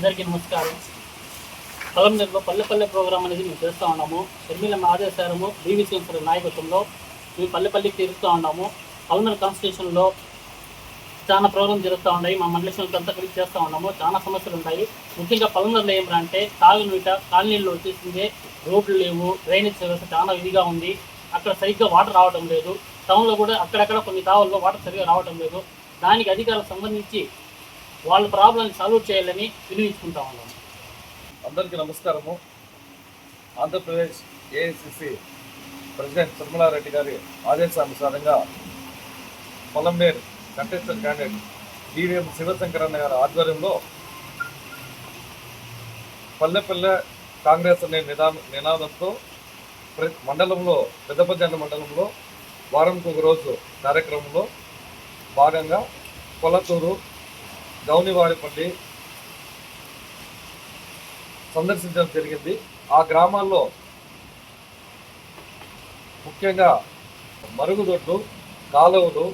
అందరికీ నమస్కారం. పొలంనేరులో పల్లె పల్లె ప్రోగ్రాం అనేది మేము చేస్తూ ఉన్నాము. షర్మిల ఆదేశారము బీవీ శ్రీనివాసరావు నాయకత్వంలో మేము పల్లె పల్లెకి తిరుగుతూ ఉన్నాము. పల్మర్ కాన్స్టిట్యూషన్లో చాలా ప్రోగ్రాం జరుగుతూ ఉన్నాయి. మా మండలేషన్ అంతా కలిసి చేస్తూ ఉన్నాము. చాలా సమస్యలు ఉన్నాయి. ముఖ్యంగా పల్మర్లో ఏమంటే తాగునీట కాలనీళ్ళు వచ్చేసిందే. రోడ్లు లేవు డ్రైనేజ్ వ్యవస్థ చాలా ఇదిగా ఉంది. అక్కడ సరిగ్గా వాటర్ రావడం లేదు. టౌన్లో కూడా అక్కడక్కడ కొన్ని తావుల్లో వాటర్ సరిగ్గా రావడం లేదు. దానికి అధికారులకు సంబంధించి వాళ్ళ ప్రాబ్లమ్ని సాల్వ్ చేయాలని వినియోగించుకుంటా ఉన్నాము అందరికీ నమస్కారము. ఆంధ్రప్రదేశ్ ఏఐసిసి ప్రెసిడెంట్ తిరుమలారెడ్డి గారి ఆదేశానుసారంగా పొలంబేర్ కంటెస్టెంట్ క్యాండిడేట్ డివిఎం శివశంకరన్న గారి ఆధ్వర్యంలో పల్లెపల్లె కాంగ్రెస్ అనే నిదా నినాదంతో మండలంలో పెద్దపజండ మండలంలో వారంకి ఒక రోజు కార్యక్రమంలో భాగంగా కొలతూరు గౌనివారిపల్లి సందర్శించడం జరిగింది. ఆ గ్రామాల్లో ముఖ్యంగా మరుగుదొడ్లు కాలువలు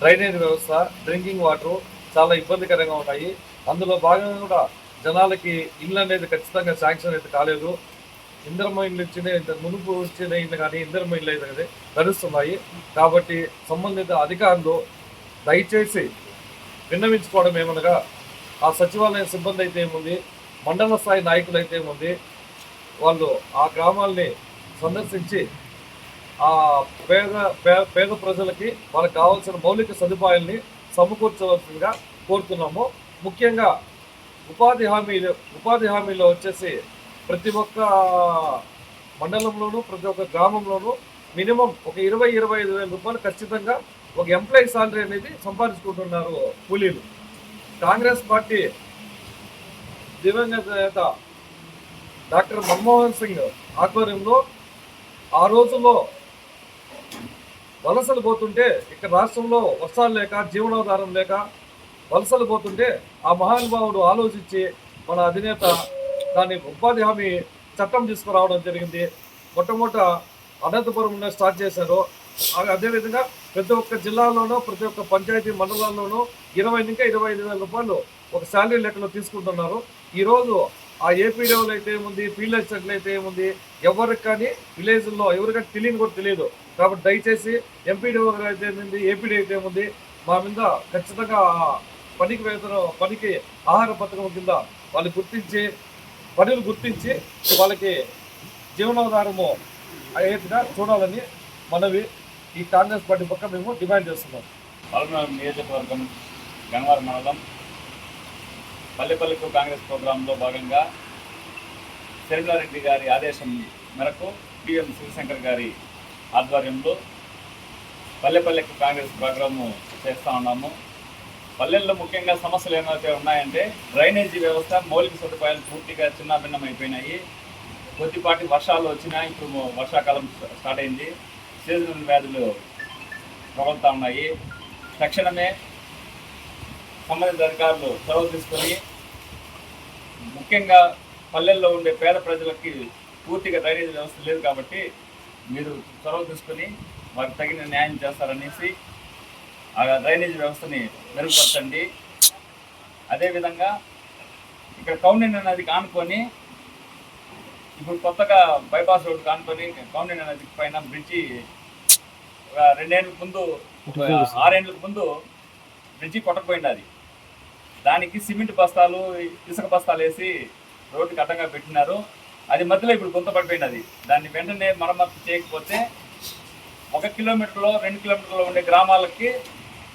డ్రైనేజ్ వ్యవస్థ డ్రింకింగ్ వాటర్ చాలా ఇబ్బందికరంగా ఉన్నాయి. అందులో భాగంగా కూడా జనాలకి ఇల్లు అనేది ఖచ్చితంగా శాంక్షన్ అయితే కాలేదు. ఇంద్రమ ఇల్లు ఇచ్చిన ఇంత మునుపు వచ్చిన ఇల్లు కానీ ఇంద్రమ ఇల్లు అయితే కానీ నడుస్తున్నాయి కాబట్టి సంబంధిత అధికారులు దయచేసి విన్నవించుకోవడం ఏమనగా ఆ సచివాలయ సిబ్బంది అయితే ఏముంది? మండల స్థాయి నాయకులు అయితే ఏముంది? వాళ్ళు ఆ గ్రామాల్ని సందర్శించి ఆ పేద పేద ప్రజలకి వాళ్ళకి కావాల్సిన మౌలిక సదుపాయాల్ని సమకూర్చవలసిందిగా కోరుతున్నాము. ముఖ్యంగా ఉపాధి హామీలు ఉపాధి హామీలో వచ్చేసి ప్రతి ఒక్క మండలంలోనూ ప్రతి ఒక్క గ్రామంలోనూ మినిమం ఒక ఇరవై ఇరవై ఐదు వేల రూపాయలు ఖచ్చితంగా ఒక ఎంప్లాయీ సాలరీ అనేది సంపాదించుకుంటున్నారు కూలీలు. కాంగ్రెస్ పార్టీ దివంగత నేత డాక్టర్ మన్మోహన్ సింగ్ ఆధ్వర్యంలో ఆ రోజుల్లో వలసలు పోతుంటే ఇక్కడ రాష్ట్రంలో వర్షాలు లేక జీవనోధారం లేక వలసలు పోతుంటే ఆ మహానుభావుడు ఆలోచించి మన అధినేత దాన్ని ఉపాధి హామీ చట్టం తీసుకురావడం జరిగింది. మొట్టమొదట అనంతపురంలో స్టార్ట్ చేశారు. అదేవిధంగా ప్రతి ఒక్క జిల్లాలోనూ ప్రతి ఒక్క పంచాయతీ మండలాల్లోనూ ఇరవై ఇంకా ఇరవై ఐదు వేల రూపాయలు ఒక శాలరీ లెక్కలో తీసుకుంటున్నారు. ఈరోజు ఆ ఏపీడీఓలు అయితే ఏముంది ఫీల్డ్ అసిస్టెంట్లు అయితే ఏముంది ఎవరికి కానీ విలేజ్లో ఎవరికైనా తెలియని కూడా తెలియదు. కాబట్టి దయచేసి ఎంపీడీఓ అయితే ఏముంది ఏపీడీ అయితే ఏముంది మా మీద ఖచ్చితంగా పనికి వేతనం పనికి ఆహార పథకం కింద వాళ్ళు గుర్తించి పనులు గుర్తించి వాళ్ళకి జీవనాధారము అయ్యేట్టుగా చూడాలని మనవి ఈ కాంగ్రెస్ పార్టీ పక్క మేము డిమాండ్ చేస్తున్నాం. పల్నాడు నియోజకవర్గం గంగవరం మండలం పల్లెపల్లికు కాంగ్రెస్ ప్రోగ్రాంలో భాగంగా శర్మిలారెడ్డి గారి ఆదేశం మేరకు పిఎం శివశంకర్ గారి ఆధ్వర్యంలో పల్లెపల్లెకు కాంగ్రెస్ ప్రోగ్రాము చేస్తూ ఉన్నాము. పల్లెల్లో ముఖ్యంగా సమస్యలు ఏమైతే ఉన్నాయంటే డ్రైనేజీ వ్యవస్థ మౌలిక సదుపాయాలు పూర్తిగా చిన్నాభిన్నం అయిపోయినాయి కొద్దిపాటి వర్షాలు వచ్చినా ఇప్పుడు వర్షాకాలం స్టార్ట్ అయింది. సీజనల్ వ్యాధులు ప్రబలుతూ ఉన్నాయి. తక్షణమే సంబంధిత అధికారులు చొరవ తీసుకొని ముఖ్యంగా పల్లెల్లో ఉండే పేద ప్రజలకి పూర్తిగా డ్రైనేజ్ వ్యవస్థ లేదు కాబట్టి మీరు చొరవ తీసుకొని వారికి తగిన న్యాయం చేస్తారనేసి ఆ డ్రైనేజ్ వ్యవస్థని మెరుగుపరచండి. అదేవిధంగా ఇక్కడ కౌండిన్ నదికి ఆనుకొని ఇప్పుడు కొత్తగా బైపాస్ రోడ్డు ఆనుకొని కౌండిన్య నది పైన బ్రిడ్జి ఒక రెండేళ్ళ ముందు ఆరేళ్ళకి ముందు బ్రిడ్జి కొట్టకపోయింది అది. దానికి సిమెంట్ బస్తాలు ఇసుక బస్తాలు వేసి రోడ్డుకి అడ్డంగా పెట్టినారు. అది మధ్యలో ఇప్పుడు గుంత పడిపోయింది అది. దాన్ని వెంటనే మరమ్మతు చేయకపోతే ఒక కిలోమీటర్లో రెండు కిలోమీటర్లో ఉండే గ్రామాలకి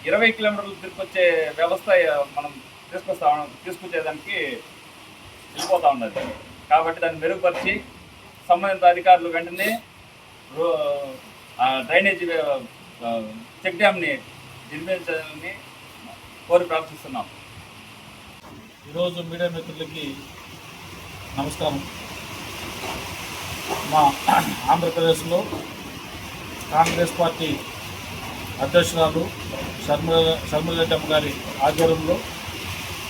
ఇరవై కిలోమీటర్లు తీసుకొచ్చే వ్యవస్థ మనం తీసుకొస్తా తీసుకొచ్చేదానికి వెళ్ళిపోతా ఉన్నది. కాబట్టి దాన్ని మెరుగుపరిచి సంబంధిత అధికారులు వెంటనే రో- డ్రైనేజీ చెక్ డ్యామ్ని నిర్మించాలని కోరి ప్రార్థిస్తున్నాం. ఈరోజు మీడియా మిత్రులకి నమస్కారం. మా ఆంధ్రప్రదేశ్లో కాంగ్రెస్ పార్టీ అధ్యక్షురాలు శర్మ శర్మలరెడ్డమ్మ గారి ఆధ్వర్యంలో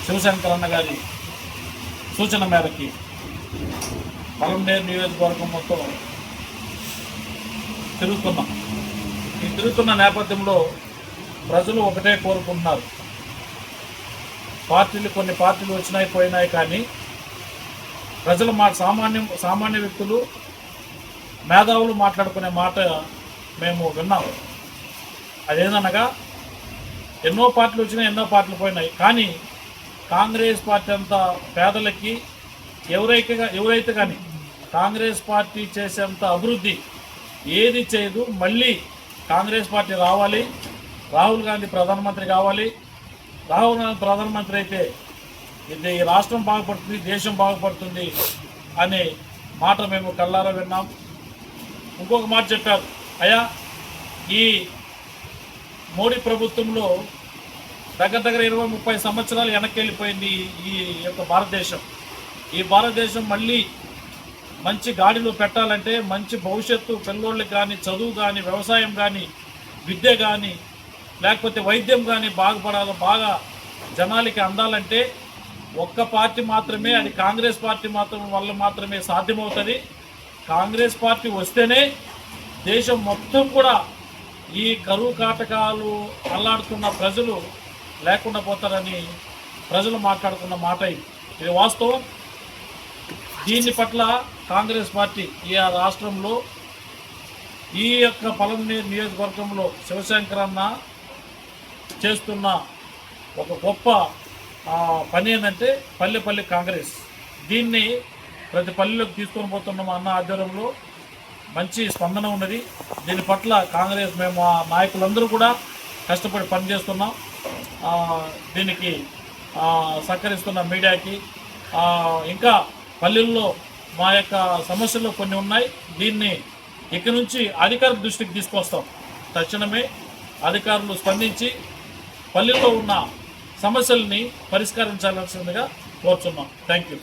శివశంకరన్న గారి సూచన మేరకి పలంనేరు నియోజకవర్గం మొత్తం తిరుగుతున్నాం. ఈ తిరుగుతున్న నేపథ్యంలో ప్రజలు ఒకటే కోరుకుంటున్నారు. పార్టీలు కొన్ని పార్టీలు వచ్చినాయి పోయినాయి కానీ ప్రజలు మా సామాన్య సామాన్య వ్యక్తులు మేధావులు మాట్లాడుకునే మాట మేము విన్నాం. అదేందనగా ఎన్నో పార్టీలు వచ్చినాయి ఎన్నో పార్టీలు పోయినాయి. కానీ కాంగ్రెస్ పార్టీ అంతా పేదలకి ఎవరైతే ఎవరైతే కానీ కాంగ్రెస్ పార్టీ చేసేంత అభివృద్ధి ఏది చేయదు. మళ్ళీ కాంగ్రెస్ పార్టీ రావాలి. రాహుల్ గాంధీ ప్రధానమంత్రి కావాలి. రాహుల్ గాంధీ ప్రధానమంత్రి అయితే ఇది ఈ రాష్ట్రం బాగుపడుతుంది దేశం బాగుపడుతుంది అనే మాట మేము కళ్ళారా విన్నాం. ఇంకొక మాట చెప్పారు. అయ్యా ఈ మోడీ ప్రభుత్వంలో దగ్గర దగ్గర ఇరవై ముప్పై సంవత్సరాలు వెనక్కి వెళ్ళిపోయింది ఈ యొక్క భారతదేశం. ఈ భారతదేశం మళ్ళీ మంచి గాడిలో పెట్టాలంటే మంచి భవిష్యత్తు పిల్లోళ్ళకి కానీ చదువు కానీ వ్యవసాయం కానీ విద్య కానీ లేకపోతే వైద్యం కానీ బాగుపడాలి బాగా జనాలకి అందాలంటే ఒక్క పార్టీ మాత్రమే అది కాంగ్రెస్ పార్టీ మాత్రం వల్ల మాత్రమే సాధ్యమవుతుంది. కాంగ్రెస్ పార్టీ వస్తేనే దేశం మొత్తం కూడా ఈ కరువు కాటకాలు అల్లాడుతున్న ప్రజలు లేకుండా పోతారని ప్రజలు మాట్లాడుకున్న మాట ఇది. ఇది వాస్తవం. దీని పట్ల కాంగ్రెస్ పార్టీ ఈ రాష్ట్రంలో ఈ యొక్క పలమనేరు నియోజకవర్గంలో శివశంకరన్న చేస్తున్న ఒక గొప్ప పని ఏంటంటే పల్లె పల్లె కాంగ్రెస్. దీన్ని ప్రతి పల్లెలోకి తీసుకొని పోతున్నాం అన్న ఆధ్వర్యంలో మంచి స్పందన ఉన్నది. దీని పట్ల కాంగ్రెస్ మేము ఆ నాయకులందరూ కూడా కష్టపడి పనిచేస్తున్నాం. దీనికి సహకరిస్తున్న మీడియాకి ఇంకా పల్లెల్లో మా యొక్క సమస్యలు కొన్ని ఉన్నాయి. దీన్ని ఇక నుంచి అధికార దృష్టికి తీసుకొస్తాం. తక్షణమే అధికారులు స్పందించి పల్లెల్లో ఉన్న సమస్యల్ని పరిష్కరించాల్సిందిగా కోరుచున్నాం. Thank you